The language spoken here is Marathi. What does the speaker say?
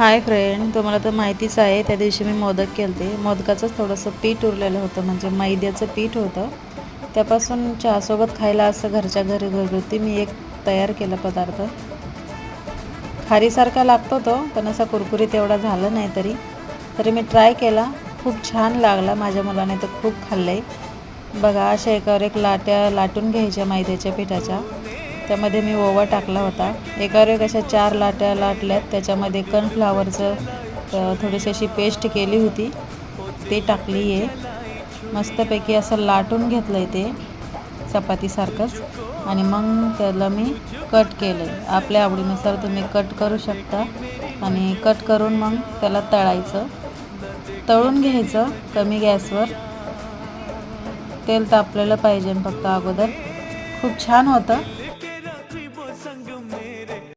हाय फ्रेंड तुम्हाला तर माहितीच आहे त्या दिवशी मी मोदक केले होते मोदकाचंच थोडंसं पीठ उरलेलं होतं म्हणजे मैद्याचं पीठ होतं. त्यापासून चहासोबत खायला असं घरच्या घरी घरगुती मी एक तयार केला पदार्थ. खारीसारखा लागतो तो पण असा कुरकुरीत एवढा झाला नाही तरी. तरी मी ट्राय केला. खूप छान लागला. माझ्या मुलाने तर खूप खाल्लं आहे बघा अशा एकावर एक लाट्या लाटून घ्यायच्या मैद्याच्या पिठाच्या. त्यामध्ये मी ओवा टाकला होता. एकावर अशा चार लाट्या लाटल्यात. त्याच्यामध्ये कनफ्लावरचं थोडीशी अशी पेस्ट केली होती. ते टाकली आहे. मस्तपैकी असं लाटून घेतलं आहे ते चपातीसारखंच. आणि मग त्याला मी कट केलं आहे आपल्या आवडीनुसार तुम्ही कट करू शकता. आणि कट करून मग त्याला तळायचं. तळून घ्यायचं कमी गॅसवर. तेल तापलेलं पाहिजे फक्त अगोदर. खूप छान होतं.